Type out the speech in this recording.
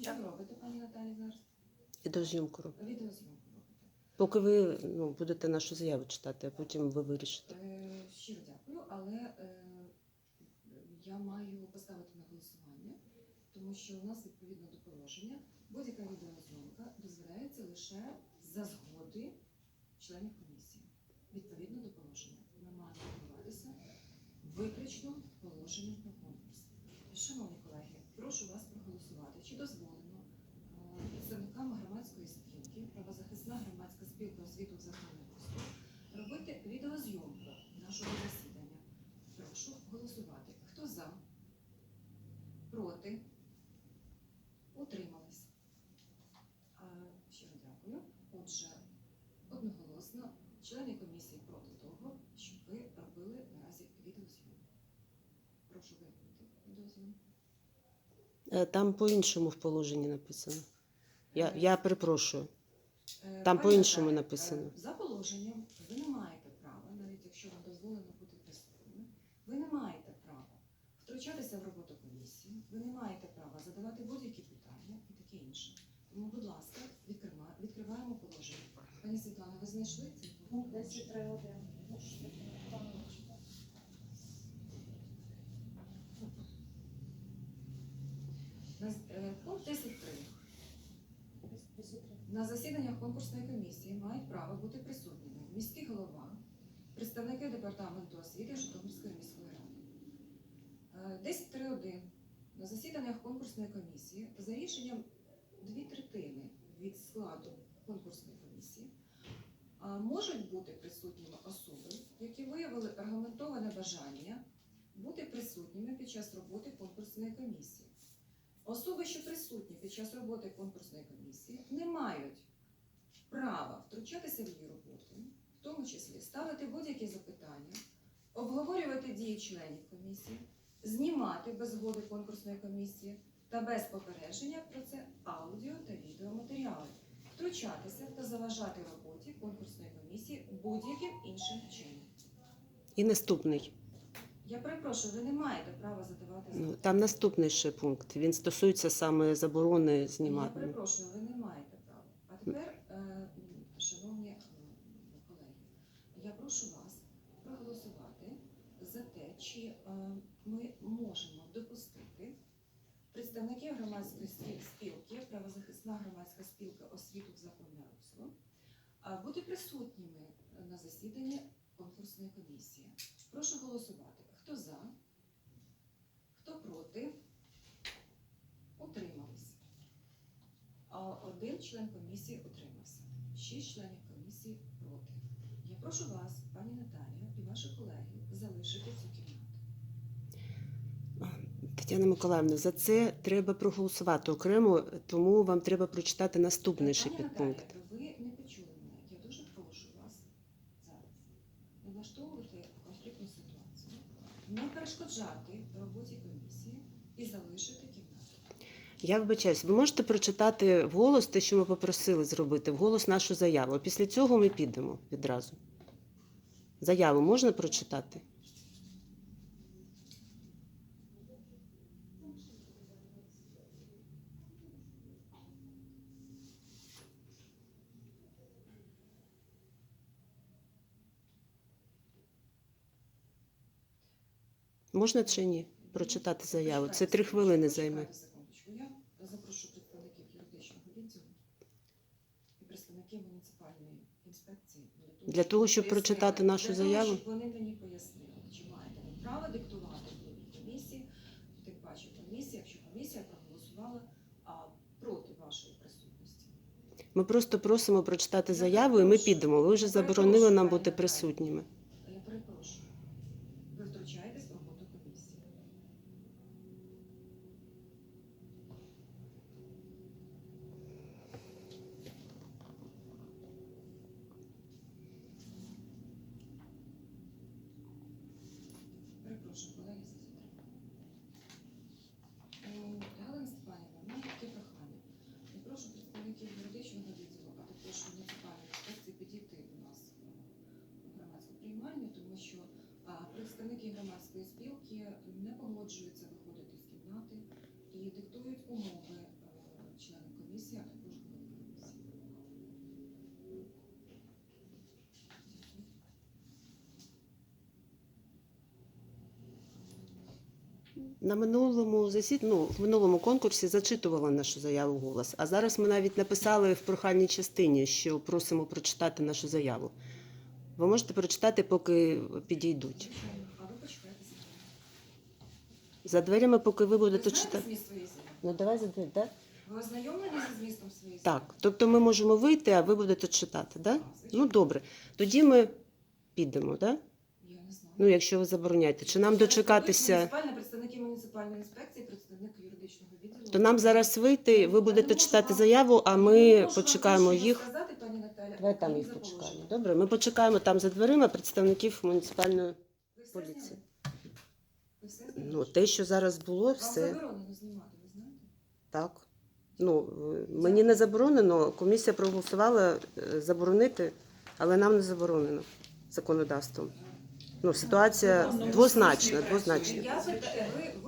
Що ви робите, пані Наталі, зараз? Відеозйомку робимо. Відеозйомку робите. Поки ви ну, будете нашу заяву читати, а потім ви вирішите. Е, Щиро дякую, але е, я маю поставити на голосування, тому що у нас відповідно до положення будь-яка відеозйомка дозволяється лише за згоди членів комісії. Відповідно до положення. Ми маємо керуватися виключно положенням про конкурс. Шановні колеги, прошу вас проголосувати. Чи дозволено е, представникам громадської спілки, правозахисна громадська спілка освіту в загальному робити відеозйомку нашого засідання. Прошу голосувати. Хто за? Проти? Утримались? Щиро дякую. Отже, одноголосно члени комісії проти того, щоб ви робили наразі відеозйомку. Прошу вимкнути відеозйомку. Е, Там по-іншому в положенні написано. Я, я перепрошую. Е, Там по-іншому написано. е, За положенням ви не маєте права, навіть якщо вам дозволено бути присутніми, ви не маєте права втручатися в роботу комісії, ви не маєте права задавати будь-які питання і таке інше. Тому, будь ласка, відкриваємо положення. Пані Світлана, ви знайшли цей Пункт пункт? 10.3.1. На з- е, Пункт 10.3. На засіданнях конкурсної комісії мають право бути присутніми міський голова, представники департаменту освіти Житомирської міської ради. Е, 10.3.1. На засіданнях конкурсної комісії за рішенням дві третини від складу конкурсної комісії можуть бути присутніми особи, які виявили аргументоване бажання бути присутніми під час роботи конкурсної комісії. Особи, що присутні під час роботи конкурсної комісії, не мають права втручатися в її роботу, в тому числі ставити будь-які запитання, обговорювати дії членів комісії, знімати без згоди конкурсної комісії та без попередження про це аудіо та відеоматеріали, втручатися та заважати роботі конкурсної комісії будь-яким іншим чином. І наступний. Я перепрошую, ви не маєте права задавати Ну, там наступний ще пункт. Він стосується саме заборони знімати. Я перепрошую, ви не маєте права. А тепер, е, шановні е, колеги, я прошу вас проголосувати за те, чи е, ми можемо допустити представників громадської спілки, правозахисна громадська спілка освіту в законне русло, бути присутніми на засіданні конкурсної комісії. Прошу голосувати. Хто за? Хто проти? Утримались. Один член комісії утримався. Шість членів комісії проти. Я прошу вас, пані Наталія, і ваші колеги залишити цю. Тетяна Миколаївна, за це треба проголосувати окремо, тому вам треба прочитати наступний ще підпункт. Ви не почули мене. Я дуже прошу вас зараз не влаштовувати конфліктну ситуацію, не перешкоджати роботі комісії і залишити кімнату. Я вибачаюсь, ви можете прочитати вголос те, що ми попросили зробити, вголос нашу заяву. Після цього ми підемо відразу. Заяву можна прочитати? Можна чи ні? Прочитати заяву. Це три хвилини займе. Я запрошу представників юридичного відділу і представників муніципальної інспекції Для того, щоб прочитати нашу заяву? Щоб вони мені пояснили, чи маєте ви право диктувати комісії, тим паче комісія, якщо комісія проголосувала проти вашої присутності. Ми просто просимо прочитати заяву, і ми підемо. Ви вже заборонили нам бути присутніми. Я перепрошую. Ви втручаєтесь в роботу комісії. Перепрошую, колеги, за затримку. Галина Степанівна, у мене таке прохання. Я прошу представників юридичного відділу, а також муніципальної інспекції підійти до нас у громадську приймальню, тому що представники громадської спілки не погоджуються виходити з кімнати і диктують умови е, На минулому засід... ну, в минулому конкурсі зачитувала нашу заяву голос. А зараз ми навіть написали в прохальній частині, що просимо прочитати нашу заяву. Ви можете прочитати, поки підійдуть. За дверями, поки ви будете читати. Ну давай за двері, так? Ви ознайомлені зі змістом своєї? Так. Тобто ми можемо вийти, а ви будете читати, так? Ну добре. Тоді ми підемо, так? Я не знаю. Ну, якщо ви забороняєте. Чи нам дочекатися? Муніципальної інспекції, представник юридичного відділу. То нам зараз вийти, ви будете читати заяву, а ми можу вам почекаємо їх. Сказати, пані Наталя, Давай там їх за почекаємо. Добре, ми почекаємо там за дверима представників муніципальної. Ви все поліції. Ви все зняли? Ну, те, що зараз було, Вам все заборонено знімати, ви знаєте? так. Ну, е, мені не заборонено, комісія проголосувала е, заборонити, але нам не заборонено законодавством. Ну, ситуація двозначна, двозначна. Я питаю, ви,